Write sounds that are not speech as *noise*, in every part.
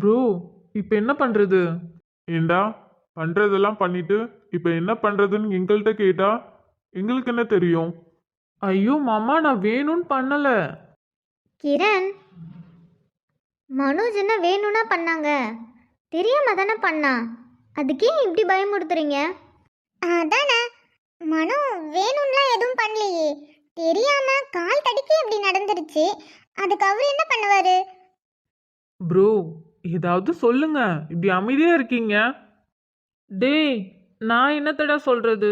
Bro இப்போ என்ன பண்றது? ஏண்டா பண்றதெல்லாம் பண்ணிட்டு இப்போ என்ன பண்றதுன்னு எங்கள்கிட்ட கேட்டா எங்களுக்கு என்ன தெரியும்? ஐயோ மாமா நான் வேணும்னு பண்ணல. கிரண் மனோஜ் என்ன வேணும்னா பண்ணாங்க. தெரியாம தானே பண்ணா. அதுக்கே இப்படி பயமுறுத்துறீங்க? அதானே மனோ வேணும்லாம் எதுவும் பண்ணலையே. தெரியாம கால் தடிக்க இப்படி நடந்துருச்சு. அதுக்கு அவர் என்ன பண்ணுவாரு? ப்ரோ ஏதாவது சொல்லுங்க. இப்படி அமைதியா இருக்கீங்க. டேய் நான் என்னத்தடா சொல்றது?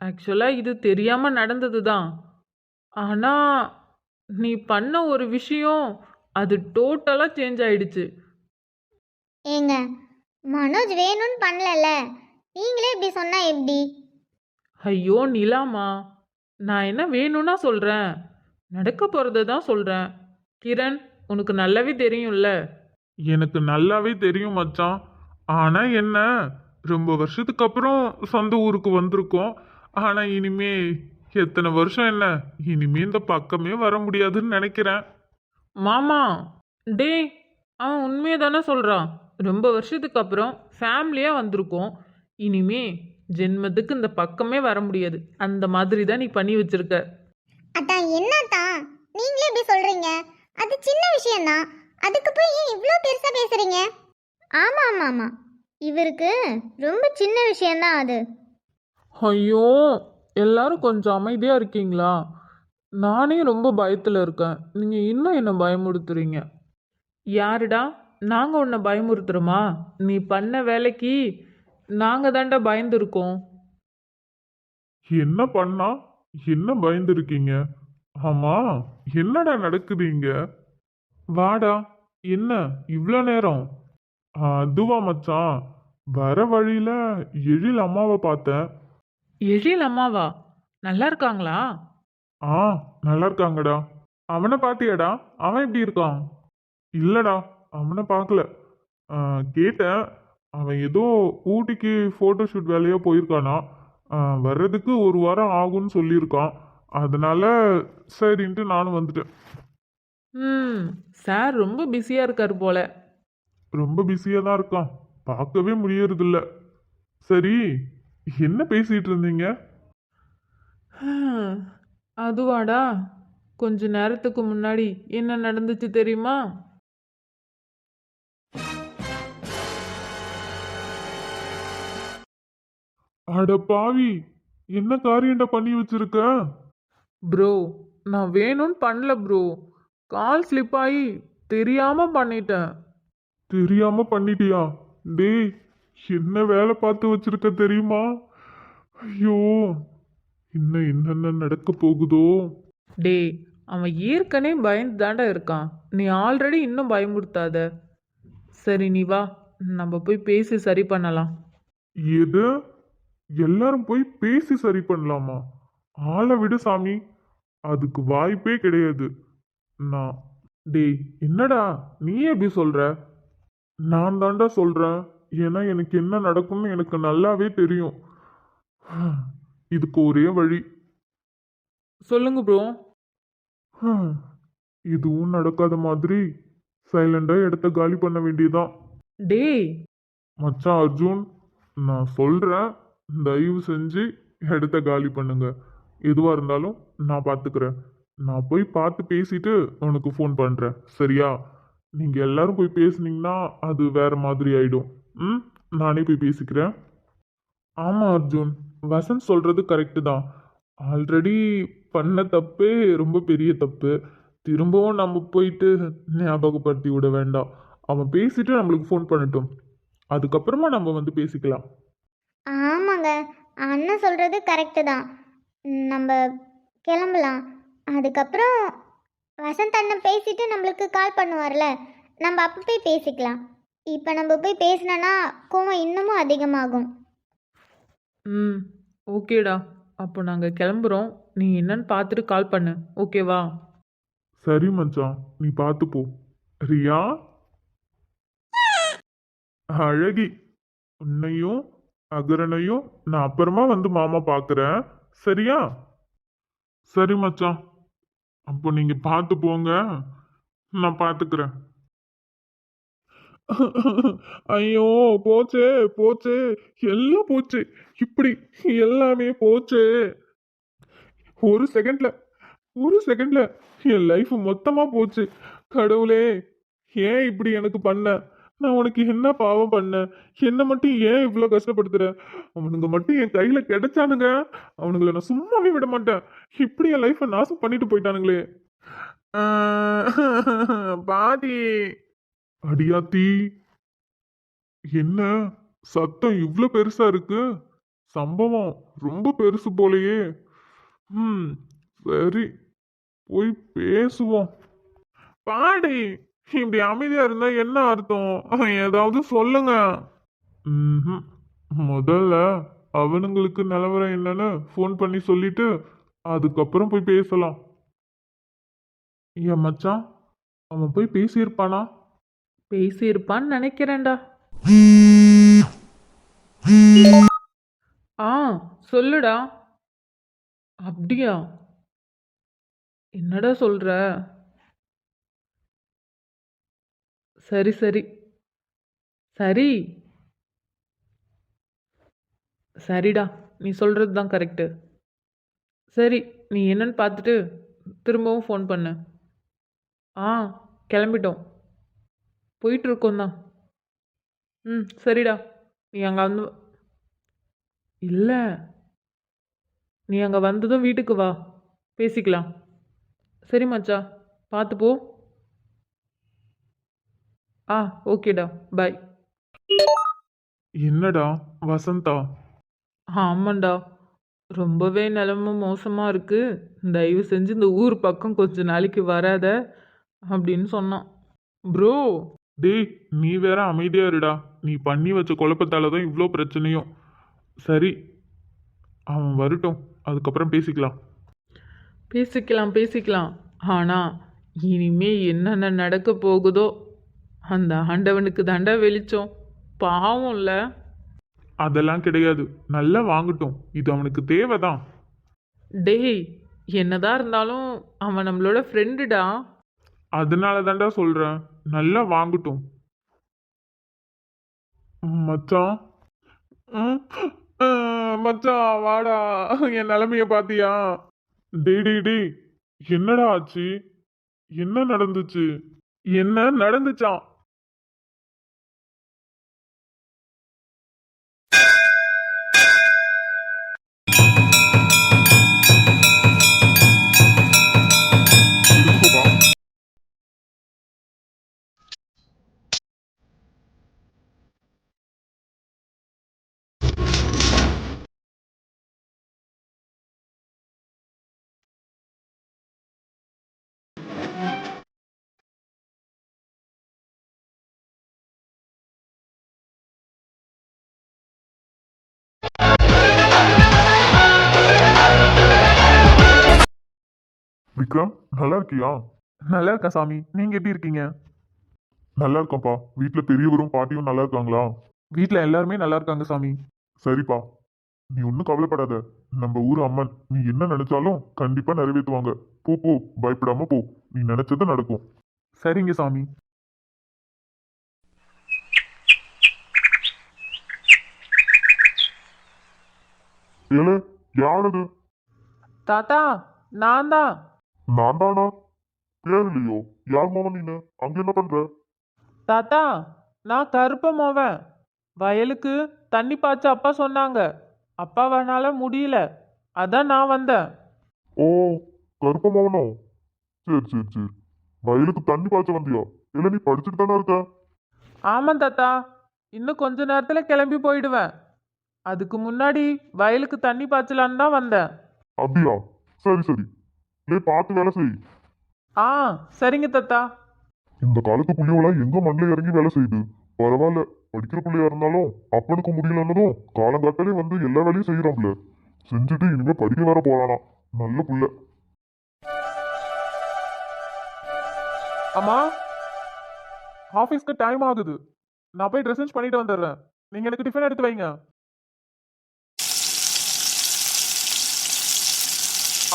ஆக்சுவலா இது தெரியாம நடந்தது தான் ஆனா நீ பண்ண ஒரு விஷயம் அது டோட்டலா சேஞ்ச் ஆயிடுச்சு. ஏங்க மனோஜ் வேணும்னு பண்ணலல நீங்களே இப்படி சொன்னா எப்படி? ஐயோ நிலாமா நான் என்ன வேணும்னா சொல்றேன். நடக்க போறதை தான் சொல்றேன். கிரண் உனக்கு நல்லாவே தெரியும்ல. எனக்கு நல்லாவே தெரியும் மச்சான். ஆனா என்ன? ரொம்ப வருஷத்துக்கு அப்புறம் சொந்த ஊருக்கு வந்திருக்கோம். ஆனா இனிமே எத்தனை வருஷம் என்ன? இனிமே இந்த பக்கமே வர முடியாதுன்னு நினைக்கிறேன். மாமா டேய் அவன் உண்மையை தானே சொல்றான். ரொம்ப வருஷத்துக்கு அப்புறம் ஃபேமிலியா வந்திருக்கோம். இனிமே ஜென்மத்துக்கு இந்த பக்கமே வர முடியாது. அந்த மாதிரி தான் நீ பண்ணி வச்சிருக்க. அதான் என்னத்தான்? நீங்களே இப்படி சொல்றீங்க. அது சின்ன விஷயம்தான். அதுக்கு போய் ஏன் இவ்வளோ பெருசா பேசுறீங்க? ஆமா ஆமா ஆமா. இவருக்கு ரொம்ப சின்ன விஷயம்தான் அது. ஐயோ எல்லாரும் கொஞ்சம் அமைதியா இருக்கீங்களா? நானே ரொம்ப பயத்தில் இருக்கேன். நீங்கள் இன்னும் என்ன பயமுறுத்துறீங்க? யாருடா? நாங்கள் உன்னை பயமுறுத்துறோமா? நீ பண்ண வேலைக்கு நாங்கள் தாண்டா பயந்துருக்கோம். என்ன பண்ணா? என்ன பயந்துருக்கீங்க? ஆமா என்னடா நடக்குது இங்க? வாடா என்ன இவ்வளோ நேரம்? அதுவா மச்சான் வர வழியில எழில் அம்மாவை பார்த்தேன். எழில் அம்மாவா? நல்லா இருக்காங்களா? ஆ நல்லா இருக்காங்கடா. அவனை பாத்தியாடா? அவன் எப்படி இருக்கான்? இல்லடா அவனை பார்க்கல. கேட்டேன். அவன் ஏதோ ஊட்டிக்கு ஃபோட்டோ ஷூட் வேலையாக போயிருக்கானா? வர்றதுக்கு ஒரு வாரம் ஆகும்னு சொல்லியிருக்கான். அதனால சரின்ட்டு நானும் வந்துட்டேன். ம் சார் ரொம்ப பிஸியாக இருக்கார் போல. ரொம்ப பிஸியாக தான் இருக்கான். பார்க்கவே முடியறதில்ல. சரி என்ன பேசிட்டு இருந்தீங்க? ஹம், அதுவாடா. கொஞ்ச நேரத்துக்கு முன்னாடி என்ன நடந்துச்சு தெரியுமா? அட பாவி என்ன காரியம்டா பண்ணி வச்சிருக்க? ப்ரோ நான் வேணும்னு பண்ணல ப்ரோ. கால் ஸ்லிப் ஆகி தெரியாம பண்ணிட்டேன். தெரியாம பண்ணிட்டியா? டேய் என்ன வேலை பார்த்து வச்சிருக்க தெரியுமா? ஐயோ இன்னும் என்னென்ன நடக்க போகுதோ? டேய் அவன் ஏற்கனவே பயந்து தாண்டா இருக்கான். நீ ஆல்ரெடி இன்னும் பயமுறுத்தாத. சரி நீ வா. நம்ம போய் பேசி சரி பண்ணலாம். எது? எல்லாரும் போய் பேசி சரி பண்ணலாமா? ஆளை விடு சாமி. அதுக்கு வாய்ப்பே கிடையாது. நான் டேய் என்னடா நீ எப்படி சொல்ற? நான் தாண்டா சொல்றேன். ஏன்னா எனக்கு என்ன நடக்கும்னு எனக்கு நல்லாவே தெரியும். *sighs* இதுக்கு ஒரே வழி. சொல்லுங்க ப்ரோ *sighs* இதுவும் நடக்காத மாதிரி சைலண்டா இடத்த காலி பண்ண வேண்டியதுதான். டேய். மச்சான் அர்ஜுன் நான் சொல்றேன். தயவு செஞ்சு இடத்த காலி பண்ணுங்க. எதுவா இருந்தாலும் நான் பார்த்துக்கிறேன் நான் போய் பார்த்து பேசிட்டு உனக்கு ஃபோன் பண்ணுறேன் சரியா? நீங்கள் எல்லாரும் போய் பேசுனீங்கன்னா அது வேற மாதிரி ஆயிடும். ம்? நானே போய் பேசிக்கிறேன். ஆமாம் அர்ஜுன். வசந்த் சொல்கிறது கரெக்டு தான். ஆல்ரெடி பண்ண தப்பே ரொம்ப பெரிய தப்பு. திரும்பவும் நம்ம போயிட்டு ஞாபகப்படுத்தி விட வேண்டாம். அவன் பேசிட்டு நம்மளுக்கு ஃபோன் பண்ணட்டும். அதுக்கப்புறமா நம்ம வந்து பேசிக்கலாம். ஆமாங்க. அண்ணன் சொல்கிறது கரெக்டு தான். நம்ம கிளம்பலாம். அதுக்கப்புறம் வசந்த் அண்ணன் பேசிட்டு நம்மளுக்கு கால் பண்ணுவார்ல நம்ம அப்போ போய் பேசிக்கலாம். இப்போ நம்ம போய் பேசினோன்னா கோவம் இன்னமும் அதிகமாகும். ம் ஓகேடா. அப்போ நாங்கள் கிளம்புறோம். நீ என்னன்னு பார்த்துட்டு கால் பண்ணு. ஓகேவா? சரி மச்சான். நீ பார்த்து போ. ரியா? அழகி உன்னையும் அகரனையும் நான் அப்புறமா வந்து மாமா பார்க்குறேன். சரியா? சரி மச்சான். அப்போ நீங்க பார்த்து போங்க. நான் பார்த்துக்கிறேன். ஐயோ போச்சே போச்சே. எல்லாம் போச்சு. இப்படி எல்லாமே போச்சே. ஒரு செகண்ட்ல ஒரு செகண்ட்ல என் லைஃப் மொத்தமா போச்சு. கடவுளே ஏன் இப்படி எனக்கு பண்ண? நான் உனக்கு என்ன பாவம் பண்ணேன் என்னை மட்டும் ஏன் இவ்வளோ கஷ்டப்படுத்துற? அவனுங்க மட்டும் என் கையில் கிடைச்சானுங்க. அவனுங்களை நான் சும்மாவே விட மாட்டேன். இப்படி என் லைஃப்பை நாசம் பண்ணிட்டு போயிட்டானுங்களே. ஆஹ், பாட்டி. அடியாத்தி. என்ன? சத்தம் இவ்வளோ பெருசா இருக்கு. சம்பவம் ரொம்ப பெருசு போலயே. ம் சரி. போய் பேசுவோம். பாடி. இப்படி அமைதியா இருந்தா என்ன அர்த்தம்? ஏதாவது சொல்லுங்க. முதல்ல அவனுங்களுக்கு நிலவரம் என்னன்னு ஃபோன் பண்ணி சொல்லிட்டு அதுக்கப்புறம் போய் பேசலாம். ஏன் மச்சான்? அவன் போய் பேசியிருப்பானா? பேசியிருப்பான்னு நினைக்கிறேன்டா. ஆ சொல்லுடா. அப்படியா? என்னடா சொல்ற? சரி சரி. சரி. சரிடா. நீ சொல்கிறது தான் கரெக்டு சரி நீ என்னன்னு பார்த்துட்டு திரும்பவும் ஃபோன் பண்ணு. ஆ கிளம்பிட்டோம். போயிட்டுருக்கோம் தான். ம் சரிடா. நீ அங்கே வந்து இல்லை. நீ அங்கே வந்ததும் வீட்டுக்கு வா. பேசிக்கலாம். சரி மச்சா பார்த்து போ. ஆ ஓகேடா. பாய் என்னடா? வசந்தா? ஆமாண்டா. ரொம்பவே நிலமை மோசமாக இருக்கு. தயவு செஞ்சு இந்த ஊர் பக்கம் கொஞ்ச நாளைக்கு வராத அப்படின்னு சொன்னான். ப்ரோ! டேய் நீ வேற அமைதியா இருடா. நீ பண்ணி வச்ச குழப்பத்தால தான் இவ்வளோ பிரச்சனையும். சரி அவன் வரட்டும். அதுக்கப்புறம் பேசிக்கலாம். பேசிக்கலாம் பேசிக்கலாம். ஆனால் இனிமே என்னென்ன நடக்க போகுதோ அந்த ஆண்டவனுக்கு தாண்டா வெளிச்சம். பாவம்ல. அதெல்லாம் கிடையாது. நல்லா வாங்கட்டும். இது அவனுக்கு தேவைதான். டேய் என்னதான் இருந்தாலும் அவன் நம்மளோட ஃப்ரெண்டுடா அதனால தான்டா சொல்றேன். நல்லா வாங்கட்டும். மச்சான். ம், ஆ, மச்சான் வாடா. என் நிலைமைய பாத்தியா? டேய் டேய் டேய். என்னடா ஆச்சு? என்ன நடந்துச்சு? என்ன நடந்துச்சான் விக்ரம் நல்லா இருக்கியா நல்லா இருக்கா சாமி. நீங்க எப்படி இருக்கீங்க? நல்லா இருக்கேன்ப்பா வீட்ல பெரியவரும் பாட்டியும் நல்லா இருக்காங்களா வீட்ல எல்லாருமே நல்லா இருக்காங்க சாமி. சரிப்பா. நீ ஒன்றும் கவலைப்படாத. நம்ம ஊர் அம்மன். நீ என்ன நினைச்சாலும் கண்டிப்பா நிறைவேற்றுவாங்க போ போ. பயப்படாம போ. நீ நினைச்சது நடக்கும். சரிங்க சாமி. ஏழு யாரது தாத்தா நான் தான் நான் தானா பேர் இல்லையோ யார் மாமா நீனு? அங்க என்ன பண்ற? தாத்தா நான் கருப்ப மோவன் வயலுக்கு தண்ணி பாய்ச்ச அப்பா சொன்னாங்க. அப்பாவனால முடியல. அதான் நான் வந்தேன். ஓ கருப்ப மகனோ சரி சரி சரி. வயலுக்கு தண்ணி பாய்ச்ச வந்தியா? இல்ல நீ படிச்சுட்டு தானே இருக்க? ஆமாம் தாத்தா. இன்னும் கொஞ்ச நேரத்தில் கிளம்பி போயிடுவேன். அதுக்கு முன்னாடி வயலுக்கு தண்ணி பாய்ச்சலான்னு தான் வந்தேன். அப்படியா? சரி சரி. நீ பார்த்து வேலை செய். ஆ சரிங்க தாத்தா. இந்த காலத்து புள்ளியோலாம் எங்க மண்ணில் இறங்கி வேலை செய்யுது பரவாயில்ல படிக்கிற பிள்ளையா இருந்தாலும் அப்பனுக்கு முடியலன்னதும் காலங்காத்தாலே வந்து எல்லா வேலையும் செய்யறான்ல செஞ்சுட்டு இனிமே படிக்க வேற போறானா. நல்ல புள்ள. அம்மா ஆஃபீஸ்க்கு டைம் ஆகுது. நான் போய் ட்ரெஸ் பண்ணிட்டு வந்துடுறேன். நீங்கள் எனக்கு டிஃபன் எடுத்து வைங்க.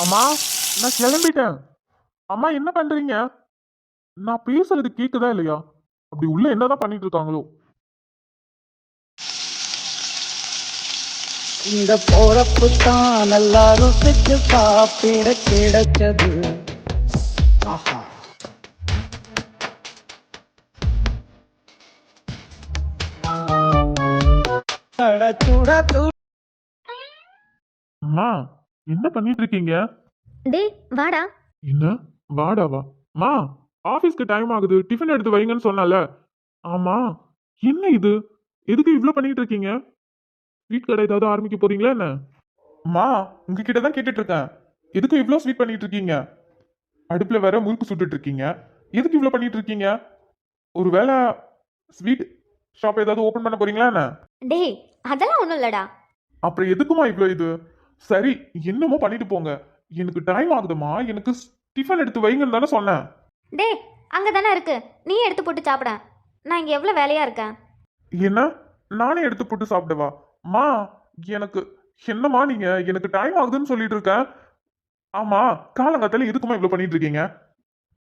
அம்மா நான் கிளம்பிட்டேன். அம்மா என்ன பண்றீங்க? நான் பேசுறது கேக்குதா இல்லையா? அப்படி உள்ள என்னதான் பண்ணிட்டு இருக்காங்களோ? இந்த போறப்பு தான் நல்லா ருசிச்சு சாப்பிட கிடைச்சது. ஆஹா. அட சுட என்ன பண்ணிட்டு இருக்கீங்க? டேய் வாடா. என்ன? வாடாவா? மா ஆபீஸ்க்கு டைம் ஆகுது. டிஃபன் எடுத்து வைங்கன்னு சொன்னல. ஆமா. என்ன இது? எதுக்கு இவ்ளோ பண்ணிட்டு இருக்கீங்க? ஸ்வீட் கடை ஏதாவது ஆரம்பிக்க போறீங்களா என்ன? அம்மா உங்ககிட்ட தான் கேட்டுட்டு இருக்கேன் எதுக்கு இவ்ளோ ஸ்வீட் பண்ணிட்டு இருக்கீங்க? அடுப்புல வேற முறுக்கு சுட்டுட்டு இருக்கீங்க. எதுக்கு இவ்ளோ பண்ணிட்டு இருக்கீங்க? ஒருவேளை ஸ்வீட் ஷாப் ஏதாவது ஓபன் பண்ண போறீங்களா என்ன? டேய் அதெல்லாம் ஒன்றும் இல்லடா. அப்புறம் எதுக்குமா இவ்ளோ இது? சரி என்னமோ பண்ணிட்டு போங்க. எனக்கு டைம் ஆகுதுமா எனக்கு டிஃபன் எடுத்து வைங்கன்னு தானே சொன்னேன். டேய் அங்கே தானே இருக்கு. நீ எடுத்து போட்டு சாப்பிட. நான் இங்கே எவ்வளோ வேலையாக இருக்கேன்? என்ன? நானே எடுத்து போட்டு சாப்பிடவா? மா எனக்கு என்னம்மா நீங்க? எனக்கு டைம் ஆகுதுன்னு சொல்லிட்டு இருக்கேன் ஆமா காலங்காத்தால எதுக்குமா இவ்வளவு பண்ணிட்டு இருக்கீங்க?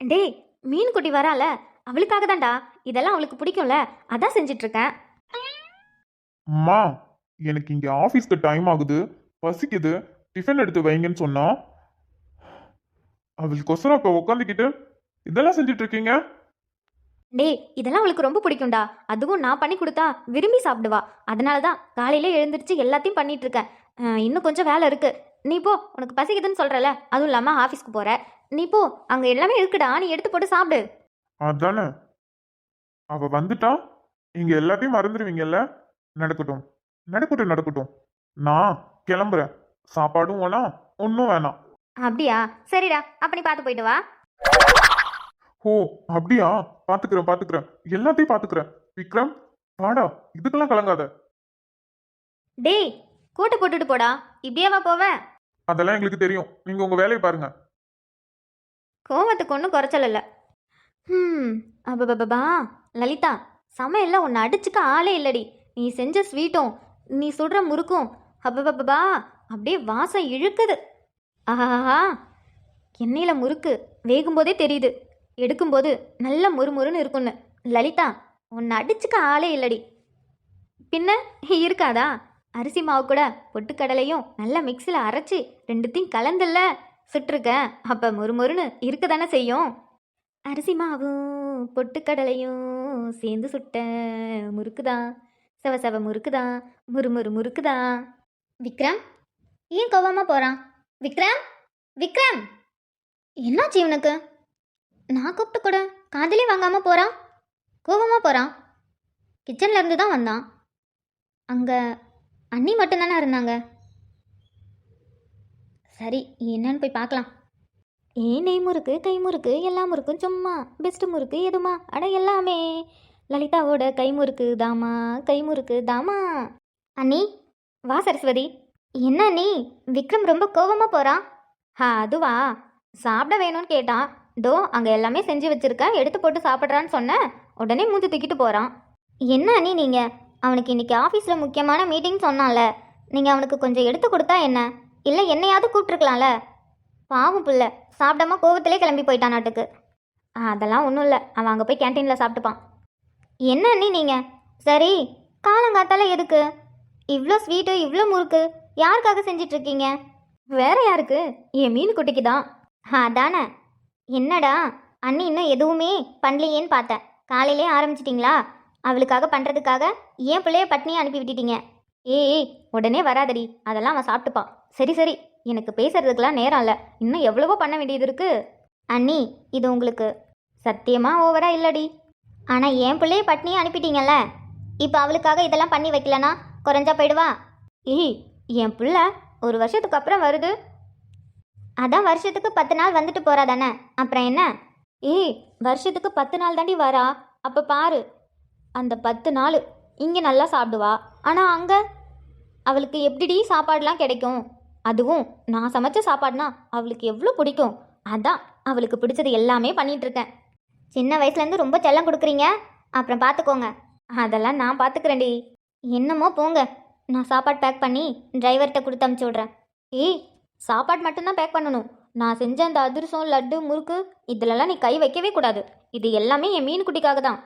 டேய் மீன் குட்டி வரால. அவளுக்காக தான்டா. இதெல்லாம் அவளுக்கு பிடிக்கும்ல. அதான் செஞ்சுட்டு இருக்கேன். அம்மா எனக்கு இங்க ஆபீஸ்க்கு டைம் ஆகுது. பசிக்குது. டிஃபன் எடுத்து வைங்கன்னு சொன்னா அவளுக்கொசரம் இப்ப உட்காந்துக்கிட்டு இதெல்லாம் செஞ்சுட்டு இருக்கீங்க டேய் இதெல்லாம் அவளுக்கு ரொம்ப பிடிக்கும்டா. அதுவும் நான் பண்ணி கொடுத்தா விரும்பி சாப்பிடுவா. அதனால தான் காலையில எழுந்திருச்சு எல்லாத்தையும் பண்ணிட்டு இருக்கேன் இன்னும் கொஞ்சம் வேலை இருக்கு. நீ போ உனக்கு பசிக்குதுன்னு சொல்றல அதுவும் இல்லாம ஆஃபீஸ்க்கு போற. நீ போ அங்க எல்லாமே இருக்குடா. நீ எடுத்து போட்டு சாப்பிடு. அதானே. அவ வந்துட்டா. இங்க எல்லாத்தையும் மறந்துடுவீங்கல்ல நடக்கட்டும். நடக்கட்டும் நடக்கட்டும். நான் கிளம்புறேன். சாப்பாடும் வேணாம் ஒன்றும் வேணாம். அப்படியா? சரிடா அப்ப நீ பார்த்து போயிட்டு வா. ஓ அப்படியா? பாத்துக்கிறேன் பாத்துக்கிறேன். எல்லாத்தையும் பாத்துக்கிறேன். விக்ரம் வாடா இதுக்கெல்லாம் கலங்காத. டேய் கூட்டு போட்டுட்டு போடா. இப்படியேவா போவேன் அதெல்லாம் எங்களுக்கு தெரியும். நீங்க உங்க வேலையை பாருங்க. கோவத்துக்கு ஒன்றும் குறைச்சல் இல்லை. ம் அப்பா லலிதா சமையல்ல உன்னை அடிச்சுக்க ஆளே இல்லடி. நீ செஞ்ச ஸ்வீட்டும் நீ சுடுற முறுக்கும். அப்பப்பா. அப்படியே வாசம் இழுக்குது. ஆஹா எண்ணெயில் முறுக்கு. வேகும்போதே தெரியுது. எடுக்கும்போது நல்ல முறுமுறுன்னு இருக்கும்னு. லலிதா உன்னை அடிச்சுக்க ஆளே இல்லடி. பின்ன இருக்காதா? அரிசி மாவு கூட பொட்டுக்கடலையும் நல்லா மிக்சியில் அரைச்சி ரெண்டுத்தையும் கலந்துல்ல. சுட்டிருக்க. அப்போ முறுமுறுன்னு இருக்க தானே செய்யும்? அரிசி மாவும் பொட்டுக்கடலையும் சேர்ந்து சுட்ட முறுக்குதான். செவ செவ முறுக்குதான். முறுமுறு முறுக்குதான். விக்ரம் ஏன் கோவமா போகிறான் விக்ரம்? விக்ரம்! என்னாச்சு இவனுக்கு? நான் கூப்பிட்டு கூட காதலே வாங்காம போகிறான் கோவமா போகிறான் கிச்சன்ல இருந்து தான் வந்தான். அங்கே அண்ணி மட்டும்தானே இருந்தாங்க? சரி என்னன்னு போய் பார்க்கலாம். ஏன் நெய் முறுக்கு கை முறுக்கு எல்லா முறுக்கும் சும்மா பெஸ்ட் முறுக்கு எதுமா? அட எல்லாமே. லலிதாவோட கை முறுக்கு தாமா கை முறுக்கு தாமா. அண்ணி வா சரஸ்வதி. என்ன நீ? விக்ரம் ரொம்ப கோவமாக போகிறான் ஆ அதுவா? சாப்பிட வேணும்னு கேட்டான் தோ அங்கே எல்லாமே செஞ்சு வச்சுருக்கேன் எடுத்து போட்டு சாப்பிட்றான்னு சொன்னேன் உடனே மூஞ்சி தூக்கிட்டு போகிறான் என்ன நீ நீங்கள் அவனுக்கு இன்னைக்கு ஆஃபீஸில் முக்கியமான மீட்டிங் சொன்னான்ல. நீங்கள் அவனுக்கு கொஞ்சம் எடுத்து கொடுத்தா என்ன? இல்லை என்னையாவது கூப்பிட்ருக்கலாம்ல பாவம் பிள்ளை சாப்பிடாம கோவத்திலே கிளம்பி போயிட்டான் நாட்டுக்கு. ஆ, அதெல்லாம் ஒன்றும் இல்லை அவன் அங்கே போய் கேன்டீனில் சாப்பிட்டுப்பான். என்ன அண்ணி நீங்கள் சரி காலங்காத்தால எதுக்கு? இவ்வளோ ஸ்வீட்டு இவ்வளோ முறுக்கு யாருக்காக செஞ்சிட்ருக்கீங்க? வேற யாருக்கு? என் மீன் குட்டிக்கு தான் அதானே. என்னடா? அண்ணி இன்னும் எதுவுமே பண்ணலையேன்னு பார்த்தேன். காலையிலே ஆரம்பிச்சிட்டிங்களா? அவளுக்காக பண்ணுறதுக்காக ஏன் பிள்ளைய பட்னியை அனுப்பி விட்டுட்டீங்க. ஏய் உடனே வராதடி. அதெல்லாம் அவன் சாப்பிட்டுப்பான் சரி சரி. எனக்கு பேசுறதுக்கெல்லாம் நேரம் இல்லை. இன்னும் எவ்வளவோ பண்ண வேண்டியது இருக்கு. அண்ணி இது உங்களுக்கு சத்தியமாக ஓவரா இல்லடி. ஆனால் என் பிள்ளைய பட்னியை அனுப்பிட்டீங்கல்ல? இப்போ அவளுக்காக இதெல்லாம் பண்ணி வைக்கலனா குறைஞ்சா போயிடுவா? ஏய் என் பிள்ளை ஒரு வருஷத்துக்கு அப்புறம் வருது. அதான் வருஷத்துக்கு பத்து நாள் வந்துட்டு போறா தானே அப்புறம் என்ன? ஏய் வருஷத்துக்கு பத்து நாள் தாண்டி வரா. அப்போ பாரு. அந்த பத்து நாள் இங்கே நல்லா சாப்பிடுவா. ஆனால் அங்கே அவளுக்கு எப்படிடி சாப்பாடுலாம் கிடைக்கும்? அதுவும் நான் சமைச்ச சாப்பாடுனா அவளுக்கு எவ்வளோ பிடிக்கும்? அதான் அவளுக்கு பிடிச்சது எல்லாமே பண்ணிகிட்ருக்கேன் சின்ன வயசுலேருந்து ரொம்ப செல்லம் கொடுக்குறீங்க? அப்புறம் பார்த்துக்கோங்க. அதெல்லாம் நான் பார்த்துக்கிறேன்டி. என்னமோ போங்க. நான் சாப்பாடு பேக் பண்ணி டிரைவர்கிட்ட கொடுத்து அமுச்சு விட்றேன். ஏய் சாப்பாடு மட்டும்தான் பேக் பண்ணணும். நான் செஞ்ச அந்த அதிரசம் லட்டு முறுக்கு இதிலெல்லாம் நீ கை வைக்கவே கூடாது. இது எல்லாமே என் மீன் குட்டிக்காக தான்.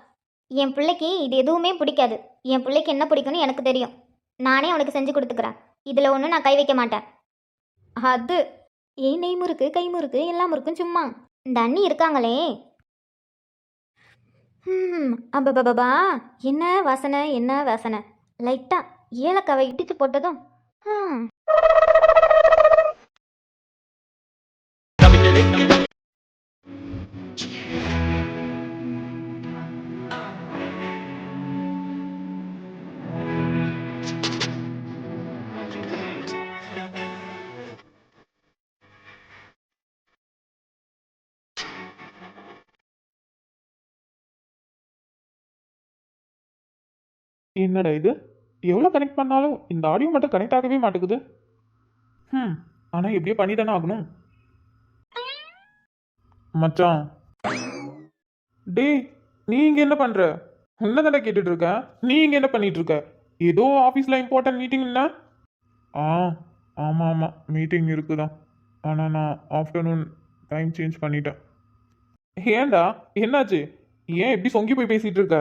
என் பிள்ளைக்கு இது எதுவுமே பிடிக்காது. என் பிள்ளைக்கு என்ன பிடிக்கும்னு எனக்கு தெரியும். நானே அவனுக்கு செஞ்சு கொடுத்துக்கிறேன். இதில் ஒன்றும் நான் கை வைக்க மாட்டேன். அது ஏய் நெய் முறுக்கு கை முறுக்கு எல்லா முறுக்கும் சும்மா. இந்த அண்ணி இருக்காங்களே. ம் அப்பா என்ன வாசனை என்ன வாசனை? லைட்டாக ஏலக்காவை இடித்து போட்டதும் ஹம். என்னடா இது எவ்வளோ கனெக்ட் பண்ணாலும் இந்த ஆடியோ மட்டும் கனெக்ட் ஆகவே மாட்டேங்குது. ம் ஆனால் எப்படியோ பண்ணி தானே ஆகணும். மச்சான். டேய் நீ இங்க என்ன பண்ற? உன்னதானே கேட்டுட்டு இருக்க நீ இங்க என்ன பண்ணிட்டு இருக்க ஏதோ ஆஃபீஸில் இம்பார்ட்டன்ட் மீட்டிங்னா ஆ ஆமாம் ஆமாம் மீட்டிங் இருக்குதான் ஆனால் நான் ஆஃப்டர்நூன் டைம் சேஞ்ச் பண்ணிட்டேன். ஏன்டா? என்னாச்சு? ஏன் எப்படி சொங்கி போய் பேசிட்டு இருக்க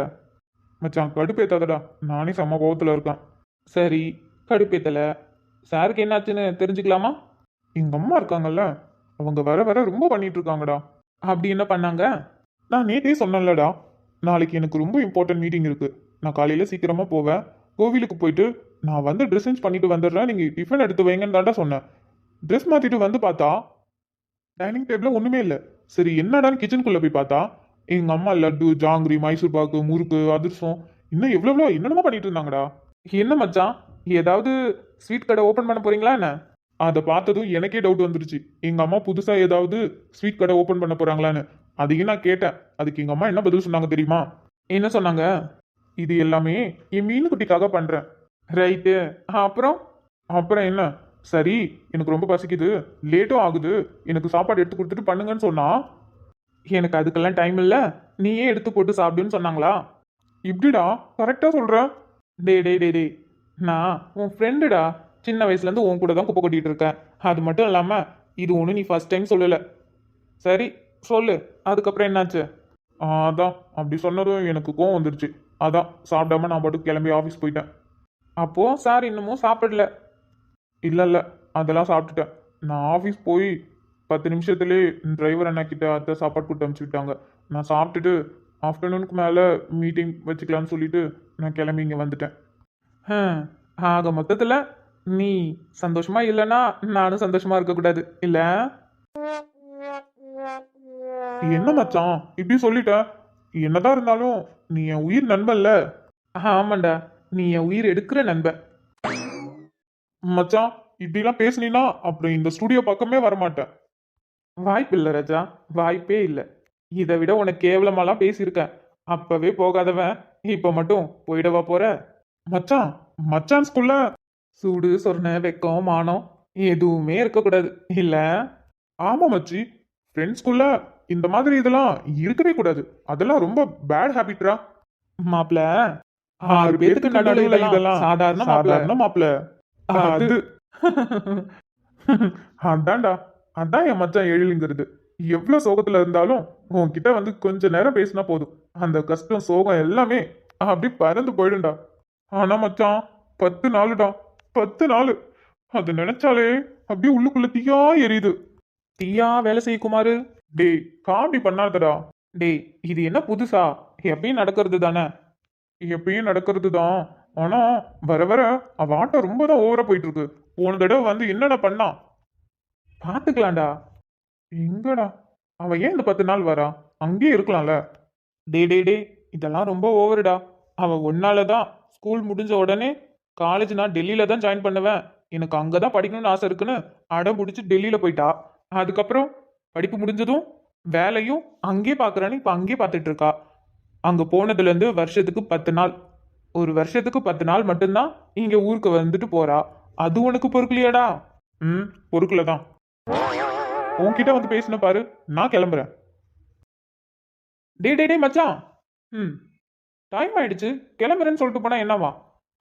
மச்சான் கடுப்பேத்தாதடா. நானே செம்ம கோவத்தில் இருக்கேன். சரி கடுப்பேத்தல. சாருக்கு என்னாச்சுன்னு தெரிஞ்சுக்கலாமா? எங்க அம்மா இருக்காங்கல்ல அவங்க வர வர ரொம்ப பண்ணிட்டு இருக்காங்கடா அப்படி என்ன பண்ணாங்க? நான் நேற்றே சொன்னேன்லடா. நாளைக்கு எனக்கு ரொம்ப இம்பார்ட்டன்ட் மீட்டிங் இருக்கு. நான் காலையில சீக்கிரமா போவேன். கோவிலுக்கு போயிட்டு நான் வந்து ட்ரெஸ் சேஞ்ச் பண்ணிட்டு வந்துடுறேன். நீங்க டிஃபன் எடுத்து வைங்கன்னு தாண்டா சொன்னேன். ட்ரெஸ் மாத்திட்டு வந்து பார்த்தா டைனிங் டேபிளில் ஒண்ணுமே இல்லை. சரி என்னடான்னு கிச்சனுக்குள்ள போய் பார்த்தா எங்கள் அம்மா லட்டு ஜாங்கிரி மைசூர் பாக்கு முறுக்கு அதிர்சம். இன்னும் எவ்வளோ என்னென்னமோ பண்ணிட்டு இருந்தாங்கடா. என்ன மச்சான்? ஏதாவது ஸ்வீட் கடை ஓப்பன் பண்ண போறீங்களா என்ன? அதை பார்த்ததும் எனக்கே டவுட் வந்துருச்சு. எங்கள் அம்மா புதுசாக ஏதாவது ஸ்வீட் கடை ஓப்பன் பண்ண போறாங்களான்னு. அதையும் நான் கேட்டேன். அதுக்கு எங்கள் அம்மா என்ன பதில் சொன்னாங்க தெரியுமா? என்ன சொன்னாங்க? இது எல்லாமே என் மீன் குட்டிக்காக பண்ணுறேன் ரைட்டு. அப்புறம்? அப்புறம் என்ன? சரி எனக்கு ரொம்ப பசிக்குது. லேட்டும் ஆகுது. எனக்கு சாப்பாடு எடுத்து கொடுத்துட்டு பண்ணுங்கன்னு சொன்னா? எனக்கு அதுக்கெல்லாம் டைம் இல்லை. நீயே எடுத்து போட்டு சாப்பிடுன்னு சொன்னாங்களா? இப்படிடா கரெக்டாக சொல்கிற டே டே டே டே நான் உன் ஃப்ரெண்டுடா சின்ன வயசுலேருந்து உன் கூட தான் குப்பை கொட்டிகிட்டு இருக்கேன். அது மட்டும் இல்லாமல் இது ஒன்று நீ ஃபஸ்ட் டைம் சொல்லலை. சரி சொல்லு. அதுக்கப்புறம் என்னாச்சு? அதான் அப்படி சொன்னதும் எனக்கு கோவம் வந்துருச்சு. அதான் சாப்பிடாம நான் பாட்டு கிளம்பி ஆஃபீஸ் போயிட்டேன். அப்போது சார் இன்னமும் சாப்பிடல. இல்லை இல்லை அதெல்லாம் சாப்பிட்டுட்டேன். நான் ஆஃபீஸ் போய் பத்து நிமிஷத்துலேயே டிரைவர் அண்ணா கிட்ட அத்தை சாப்பாடு கொடுத்து விட்டாங்க. நான் சாப்பிட்டுட்டு ஆஃப்டர்நூனுக்கு மேலே மீட்டிங் வச்சுக்கலான்னு சொல்லிட்டு நான் கிளம்பி இங்கே வந்துட்டேன். ஆக மொத்தத்தில் நீ சந்தோஷமா இல்லைன்னா நானும் சந்தோஷமா இருக்கக்கூடாது இல்லை? என்ன மச்சான் இப்படி சொல்லிட்ட? என்னதான் இருந்தாலும் நீ என் உயிர் நண்பன்ல. ஆமாண்டா நீ என் உயிர் எடுக்கிற நண்பன். மச்சான் இப்படிலாம் பேசுனீன்னா அப்புறம் இந்த ஸ்டுடியோ பக்கமே வரமாட்டேன். வாய்ப்பு இல்லை ராஜா. வாய்ப்பே இல்லை. இதை விட உனக்கு கேவலமாலாம் பேசியிருக்கேன். அப்பவே போகாதவன். இப்ப மட்டும் போயிடவா போற? மச்சான் மச்சான் ஸ்கூல்ல சூடு சொர்ண வெக்கம் மானம் எதுவுமே இருக்கக்கூடாது. இல்ல? ஆமா மச்சி. ஃப்ரெண்ட்ஸ்குள்ள இந்த மாதிரி இதெல்லாம் இருக்கவே கூடாது. அதெல்லாம் ரொம்ப பேட் ஹாபிட்ரா மாப்ள ஆறு பேருக்கு நடுவில் இதெல்லாம் சாதாரண சாதாரண மாப்ள. அது. அதான்டா. அதான் என் மச்சான் எழிலுங்கிறது. எவ்வளோ சோகத்தில் இருந்தாலும் உன்கிட்ட வந்து கொஞ்ச நேரம் பேசினா போதும். அந்த கஷ்டம் சோகம் எல்லாமே அப்படி பறந்து போயிடும்டா. ஆனா மச்சான் பத்து நாளுடா. பத்து நாள். அது நினைச்சாலே அப்படியே உள்ளுக்குள்ள தீயா எரியுது. தீயா வேலை செய்ய குமாரு. டேய் காமெடி பண்ணாதடா. டேய் இது என்ன புதுசா? எப்பயும் நடக்கிறது தானே? எப்பயும் நடக்கிறது தான். ஆனா வர வர அவ ஆட்டம் ரொம்ப தான் ஓவரா போயிட்டு இருக்கு. போன தடவை வந்து என்னென்ன பண்ணா? பார்த்துக்கலாம்டா. எங்கடா? அவன் ஏன் இந்த பத்து நாள் வரா? அங்கேயே இருக்கலாம்ல. டே டே டே இதெல்லாம் ரொம்ப ஓவருடா. அவன் ஒன்னால தான் ஸ்கூல் முடிஞ்ச உடனே காலேஜ் நான் டெல்லியில தான் ஜாயின் பண்ணுவேன். எனக்கு அங்கே தான் படிக்கணும்னு ஆசை இருக்குன்னு அடம் பிடிச்சி டெல்லியில் போயிட்டா. அதுக்கப்புறம் படிப்பு முடிஞ்சதும் வேலையும் அங்கேயே பார்க்குறான்னு இப்போ அங்கேயே பார்த்துட்டு இருக்கா. அங்கே போனதுலேருந்து வருஷத்துக்கு பத்து நாள். ஒரு வருஷத்துக்கு பத்து நாள் மட்டும்தான் இங்கே ஊருக்கு வந்துட்டு போறா. அது உனக்கு பொறுக்கலையாடா? ம் பொறுக்கல தான். உன்கிட்ட வந்து பேசின பாரு நான் கிளம்புறேன். டே டே டே மச்சான். ம். டைம் ஆயிடுச்சு. கிளம்புறேன்னு சொல்லிட்டு போனா என்னவா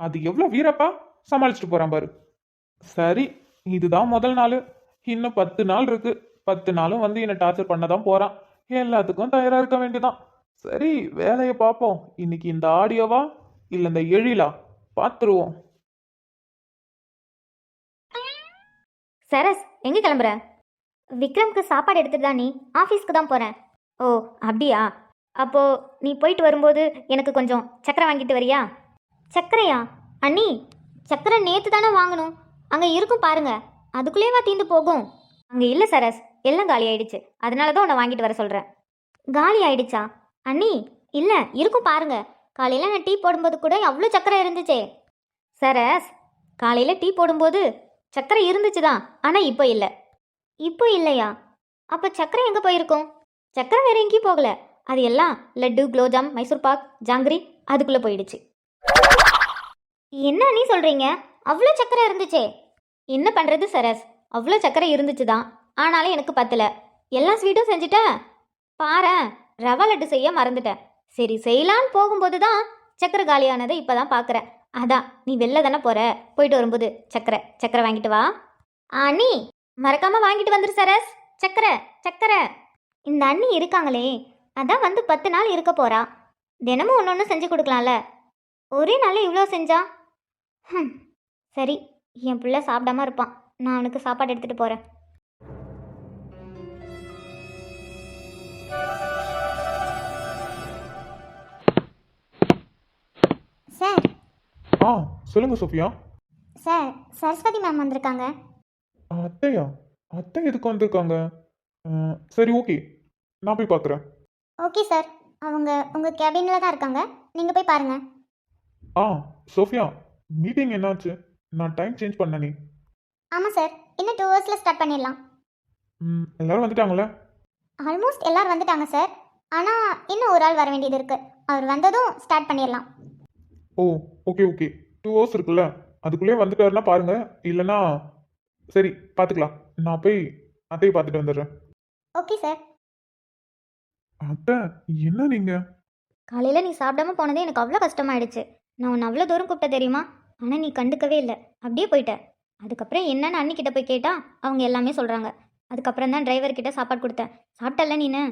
அது எவ்வளோ வீரப்பா? சமாளிச்சுட்டு போறான் பாரு. சரி இதுதான் முதல் நாள். இன்னும் பத்து நாள் இருக்கு. பத்து நாளும் வந்து என்னை டார்ச்சர் பண்ண தான் போறான். எல்லாத்துக்கும் தயாரா இருக்க வேண்டியதான் சரி வேலையை பார்ப்போம். இன்னைக்கு இந்த ஆடியோவா? இல்லை இந்த எழிலா? பார்த்துருவோம். சரஸ் எங்கே கிளம்புற? விக்ரம்க்கு சாப்பாடு எடுத்துட்டு தான் நீ ஆஃபீஸ்க்கு தான் போகிறேன் ஓ அப்படியா? அப்போ நீ போயிட்டு வரும்போது எனக்கு கொஞ்சம் சக்கரை வாங்கிட்டு வரியா? சக்கரையா? அண்ணி சக்கரை நேற்று தானே வாங்கணும். அங்கே இருக்கும் பாருங்க. அதுக்குள்ளேவா தீந்து போகும்? அங்கே இல்லை சரஸ். எல்லாம் காலி ஆயிடுச்சு. அதனால தான் உன்னை வாங்கிட்டு வர சொல்கிறேன் காலி ஆயிடுச்சா? அண்ணி இல்லை இருக்கும் பாருங்க. காலையில் நான் டீ போடும்போது கூட அவ்வளோ சக்கரை இருந்துச்சே. சரஸ் காலையில் டீ போடும்போது சக்கரை இருந்துச்சு தான் ஆனால் இப்போ இல்லை. இப்போ இல்லையா? அப்போ சக்கரை எங்கே போயிருக்கும்? சக்கரை வேற எங்கேயும் போகல. அது எல்லாம் லட்டு குலோஜாம் மைசூர் பாக் ஜாங்கிரி அதுக்குள்ளே போயிடுச்சு. என்ன நீ சொல்கிறீங்க அவ்வளோ சக்கரை இருந்துச்சே. என்ன பண்ணுறது சரஸ்? அவ்வளோ சக்கரை இருந்துச்சு தான் ஆனாலும் எனக்கு பத்தல. எல்லா ஸ்வீட்டும் செஞ்சுட்டேன் பாரு ரவா லட்டு செய்ய மறந்துட்டேன் சரி செய்யலான்னு போகும்போது தான் சக்கரை காலியானதை இப்போ தான் பார்க்குறேன் அதான் நீ வெளில தானே போற? போயிட்டு வரும்போது சக்கரை சக்கரை வாங்கிட்டு வா. அண்ணி மறக்காம வாங்கிட்டு வந்துரு சரஸ். சக்கரை சக்கரை. இந்த அண்ணி இருக்காங்களே அதான் வந்து பத்து நாள் இருக்க போறா. தினமும் ஒன்று ஒன்று செஞ்சு கொடுக்கலாம்ல. ஒரே நாள் இவ்வளோ செஞ்சா? ஹம், சரி என் பிள்ளை சாப்பிடாம இருப்பான். நான் அவனுக்கு சாப்பாடு எடுத்துட்டு போறேன். சார். ஆ சொல்லுங்க சோஃபியா. சார் சரஸ்வதி மேம் வந்திருக்காங்க. அத்தையா? அத்தை எதுக்கு வந்திருக்காங்க? சரி ஓகே. நான் போய் பார்க்குறேன் ஓகே சார். அவங்க உங்கள் கேபினில் தான் இருக்காங்க. நீங்கள் போய் பாருங்கள் ஆ சோஃபியா மீட்டிங் என்னாச்சு? நான் டைம் சேஞ்ச் பண்ணனே. ஆமாம் சார். இன்னும் டூ ஹவர்ஸில் ஸ்டார்ட் பண்ணிடலாம். ம் எல்லாரும் வந்துட்டாங்களே? ஆல்மோஸ்ட் எல்லாரும் வந்துட்டாங்க சார். ஆனால் இன்னும் ஒரு ஆள் வர வேண்டியது இருக்குது அவர் வந்ததும் ஸ்டார்ட் பண்ணிடலாம். ஓ ஓகே ஓகே. டூ ஹவர்ஸ் இருக்குல்ல. அதுக்குள்ளே வந்துட்டாருன்னா பாருங்க. இல்லைன்னா சரி பார்த்துக்கலாம் நான் போய் அத்தையை பார்த்துட்டு வந்துடுறேன். Okay sir. அத்தை என்ன நீங்க? காலையில் நீ சாப்பிடாம போனதே எனக்கு அவ்வளோ கஷ்டமாயிடுச்சு. நான் உன்னை அவ்வளோ தூரம் கூப்பிட்ட தெரியுமா? ஆனால் நீ கண்டுக்கவே இல்லை. அப்படியே போயிட்ட. அதுக்கப்புறம் என்னன்னு அண்ணிக்கிட்ட போய் கேட்டா அவங்க எல்லாமே சொல்கிறாங்க அதுக்கப்புறம் தான் டிரைவர் கிட்ட சாப்பாடு கொடுத்தேன். சாப்பிட்டல்ல நீனு?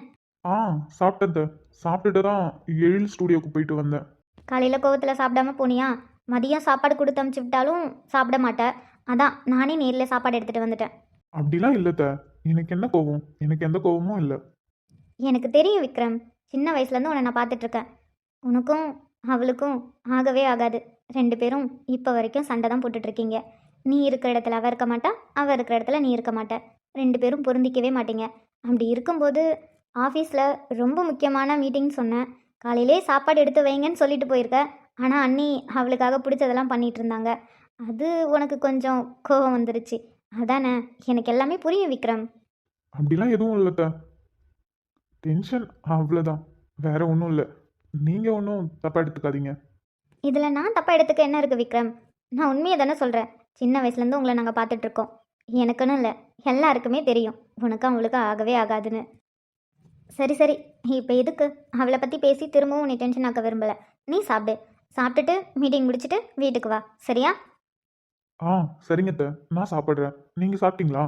ஆ சாப்பிட்டேன். சாப்பிட்டுட்டு தான் எழில் ஸ்டூடியோக்கு போயிட்டு வந்தேன். காலையில் கோவத்தில் சாப்பிடாம போனியா? மதியம் சாப்பாடு கொடுத்து அமுச்சு விட்டாலும் சாப்பிட மாட்டேன் அதான் நானே நேரில் சாப்பாடு எடுத்துகிட்டு வந்துட்டேன். அப்படிலாம் இல்லை அத்தை. எனக்கு என்ன கோவம்? எனக்கு எந்த கோவமும் இல்லை. எனக்கு தெரியும் விக்ரம். சின்ன வயசுலேருந்து உன்னை நான் பார்த்துட்ருக்கேன். உனக்கும் அவளுக்கும் ஆகவே ஆகாது. ரெண்டு பேரும் இப்போ வரைக்கும் சண்டை தான் போட்டுட்ருக்கீங்க. நீ இருக்கிற இடத்துல அவ இருக்க மாட்டா அவ இருக்கிற இடத்துல நீ இருக்க மாட்ட. ரெண்டு பேரும் பொருந்திக்கவே மாட்டீங்க. அப்படி இருக்கும்போது ஆஃபீஸில் ரொம்ப முக்கியமான மீட்டிங் சொன்னேன். காலையிலே சாப்பாடு எடுத்து வைங்கன்னு சொல்லிட்டு போயிருக்க. ஆனால் அண்ணி அவளுக்காக பிடிச்சதெல்லாம் பண்ணிட்டு இருந்தாங்க அது உனக்கு கொஞ்சம் கோபம் வந்துருச்சு. அதானே? எனக்கு எல்லாமே புரியும் விக்ரம். அப்படிலாம் எதுவும் இல்லை அத்தை. டென்ஷன் அவ்வளோதான் வேற ஒன்றும் இல்லை. நீங்கள் ஒன்றும் தப்பாக எடுத்துக்காதீங்க. இதில் நான் தப்பாக எடுத்துக்க என்ன இருக்குது விக்ரம்? நான் உண்மையை தானே சொல்கிறேன் சின்ன வயசுலேருந்து உங்களை நாங்கள் பார்த்துட்ருக்கோம். எனக்குன்னு இல்லை. எல்லாருக்குமே தெரியும். உனக்கும் அவளுக்கு ஆகவே ஆகாதுன்னு. சரி சரி. இப்போ எதுக்கு? அவளை பற்றி பேசி திரும்பவும் நீ டென்ஷன் ஆக்க விரும்பலை. நீ சாப்பிடு. சாப்பிட்டுட்டு மீட்டிங் முடிச்சுட்டு வீட்டுக்கு வா. சரியா? ஆ சரிங்க அத்தை. நான் சாப்பிட்றேன். நீங்கள் சாப்பிட்டீங்களா?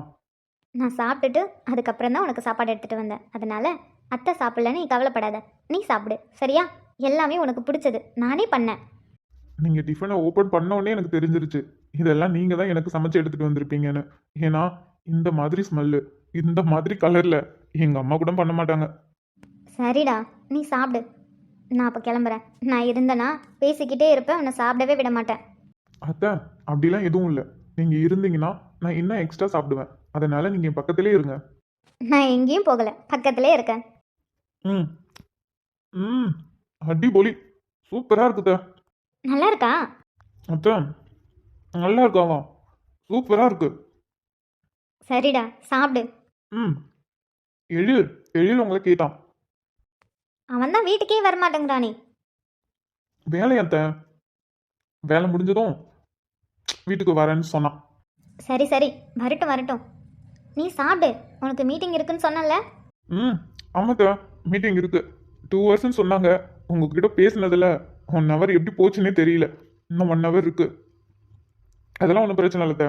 நான் சாப்பிட்டுட்டு அதுக்கப்புறம் தான் உனக்கு சாப்பாடு எடுத்துகிட்டு வந்தேன். அதனால் அத்தை சாப்பிட்லன்னு நீ கவலைப்படாத. நீ சாப்பிடு. சரியா? எல்லாமே உனக்கு பிடிச்சது. நானே பண்ணேன். நீங்கள் டிஃபனை ஓப்பன் பண்ண உடனே எனக்கு தெரிஞ்சிருச்சு. இதெல்லாம் நீங்கள் தான் எனக்கு சமைச்சு எடுத்துகிட்டு வந்திருப்பீங்கன்னு. ஏன்னா இந்த மாதிரி ஸ்மெல்லு இந்த மாதிரி கலரில் எங்கள் அம்மா கூட பண்ண மாட்டாங்க. சரிடா. நீ சாப்பிடு. நான் அப்போ கிளம்புறேன். நான் இருந்தேனா பேசிக்கிட்டே இருப்பேன். உன்னை சாப்பிடவே விட மாட்டேன். அத்தை அப்படிலாம் எதுவும் இல்லை. நீங்கள் இருந்தீங்கன்னா நான் இன்னும் எக்ஸ்ட்ரா சாப்பிடுவேன். அதனால் நீங்கள் என் பக்கத்திலே இருங்க. நான் எங்கேயும் போகலை. பக்கத்திலே இருக்கேன். ம். ம். அடிபொலி சூப்பராக இருக்குதா நல்லா இருக்கா? அத்தை நல்லா இருக்காவா சூப்பராக இருக்கு. சரிடா சாப்பிடு. ம். எழில் எழில் உங்களை கேட்டான். அவன் தான் வீட்டுக்கே வரமாட்டேங்கிறானே. வேலையத்த வேலை முடிஞ்சதும் வீட்டுக்கு வரேன்னு சொன்னான். சரி சரி. வரட்டும் வரட்டும். நீ சாப்பிடு. உனக்கு மீட்டிங் இருக்குன்னு சொன்னல ம் ஆமாத்த மீட்டிங் இருக்கு. டூ ஹவர்ஸ்னு சொன்னாங்க. உங்ககிட்ட பேசினதுல ஒன் ஹவர் எப்படி போச்சுன்னே தெரியல. இன்னும் ஒன் ஹவர் இருக்கு. அதெல்லாம் ஒன்றும் பிரச்சனை இல்லை.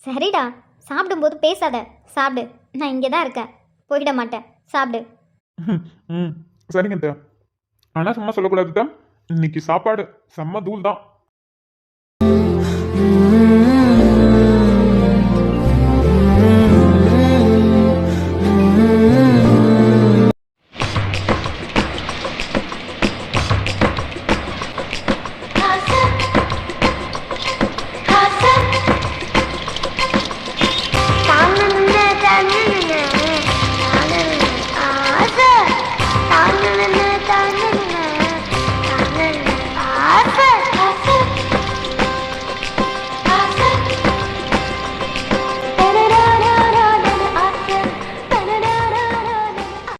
சரிடா. சாப்பிடும்போது பேசாத. சாப்பிடு. நான் இங்கே தான் இருக்கேன். போயிட மாட்டேன். சாப்பிடு. ம் சரிங்க அத்தை. ஆனா சும்மா சொல்லக்கூடாது தான் இன்னைக்கு சாப்பாடு செம்ம தூள் தான்